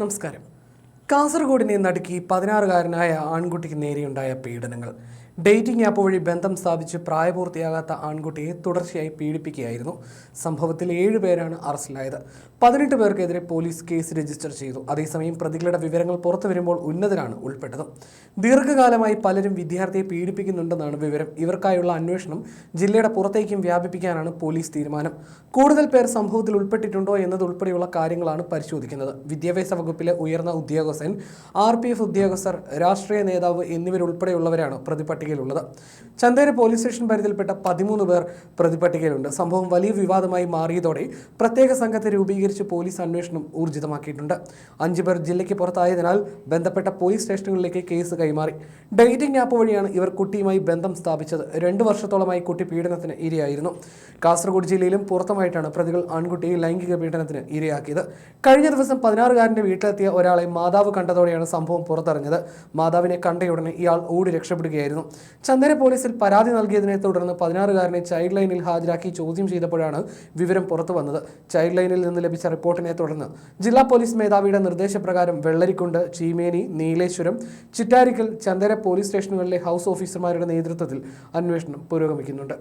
നമസ്കാരം. കാസർഗോഡിനെ നടുക്കി പതിനാറുകാരനായ ആൺകുട്ടിക്ക് നേരെയുണ്ടായ പീഡനങ്ങൾ. ഡേറ്റിംഗ് ആപ്പ് വഴി ബന്ധം സ്ഥാപിച്ച് പ്രായപൂർത്തിയാകാത്ത ആൺകുട്ടിയെ തുടർച്ചയായി പീഡിപ്പിക്കുകയായിരുന്നു. സംഭവത്തിൽ ഏഴ് പേരാണ് അറസ്റ്റിലായത്. പതിനെട്ട് പേർക്കെതിരെ പോലീസ് കേസ് രജിസ്റ്റർ ചെയ്തു. അതേസമയം പ്രതികളുടെ വിവരങ്ങൾ പുറത്തു വരുമ്പോൾ ഉന്നതരാണ് ഉൾപ്പെട്ടത്. ദീർഘകാലമായി പലരും വിദ്യാർത്ഥിയെ പീഡിപ്പിക്കുന്നുണ്ടെന്നാണ് വിവരം. ഇവർക്കായുള്ള അന്വേഷണം ജില്ലയുടെ പുറത്തേക്കും വ്യാപിപ്പിക്കാനാണ് പോലീസ് തീരുമാനം. കൂടുതൽ പേർ സംഭവത്തിൽ ഉൾപ്പെട്ടിട്ടുണ്ടോ എന്നതുൾപ്പെടെയുള്ള കാര്യങ്ങളാണ് പരിശോധിക്കുന്നത്. വിദ്യാഭ്യാസ വകുപ്പിലെ ഉയർന്ന ഉദ്യോഗസ്ഥൻ ആർ പി എഫ് ഉദ്യോഗസ്ഥർ രാഷ്ട്രീയ നേതാവ് എന്നിവരുൾപ്പെടെയുള്ളവരാണ് പ്രതിപട്ടികയിലുള്ളത്. ചന്തേര പോലീസ് സ്റ്റേഷൻ പരിധിയിൽപ്പെട്ട പതിമൂന്ന് പേർ പ്രതിപട്ടികയിലുണ്ട്. സംഭവം വലിയ വിവാദമായി മാറിയതോടെ പ്രത്യേക സംഘത്തെ രൂപീകരിച്ച് പോലീസ് അന്വേഷണം ഊർജിതമാക്കിയിട്ടുണ്ട്. അഞ്ചു പേർ ജില്ലയ്ക്ക് പുറത്തായതിനാൽ ബന്ധപ്പെട്ട പോലീസ് സ്റ്റേഷനുകളിലേക്ക് കേസ് കൈമാറി. ഡേറ്റിംഗ് ആപ്പ് വഴിയാണ് ഇവർ കുട്ടിയുമായി ബന്ധം സ്ഥാപിച്ചത്. രണ്ടു വർഷത്തോളമായി കുട്ടി പീഡനത്തിന് ഇരയായിരുന്നു. കാസർഗോഡ് ജില്ലയിലും പുറത്തുമായിട്ടാണ് പ്രതികൾ ആൺകുട്ടിയെ ലൈംഗിക പീഡനത്തിന് ഇരയാക്കിയത്. കഴിഞ്ഞ ദിവസം പതിനാറുകാരന്റെ വീട്ടിലെത്തിയ ഒരാളെ മാതാവ് കണ്ടതോടെയാണ് സംഭവം പുറത്തറിഞ്ഞത്. മാതാവിനെ കണ്ടയുടനെ ഇയാൾ ഓടി രക്ഷപ്പെടുകയായിരുന്നു. ചന്ദന പോലീസിൽ പരാതി നൽകിയതിനെ തുടർന്ന് പതിനാറുകാരനെ ചൈൽഡ് ലൈനിൽ ഹാജരാക്കി ചോദ്യം ചെയ്തപ്പോഴാണ് വിവരം പുറത്തു വന്നത്. ചൈൽഡ് ലൈനിൽ നിന്ന് ലഭിച്ച റിപ്പോർട്ടിനെ തുടർന്ന് ജില്ലാ പോലീസ് മേധാവിയുടെ നിർദ്ദേശപ്രകാരം വെള്ളരിക്കുണ്ട് ചീമേനി നീലേശ്വരം ചിറ്റാരിക്കൽ ചന്ദന പോലീസ് സ്റ്റേഷനുകളിലെ ഹൗസ് ഓഫീസർമാരുടെ നേതൃത്വത്തിൽ അന്വേഷണം പുരോഗമിക്കുന്നുണ്ട്.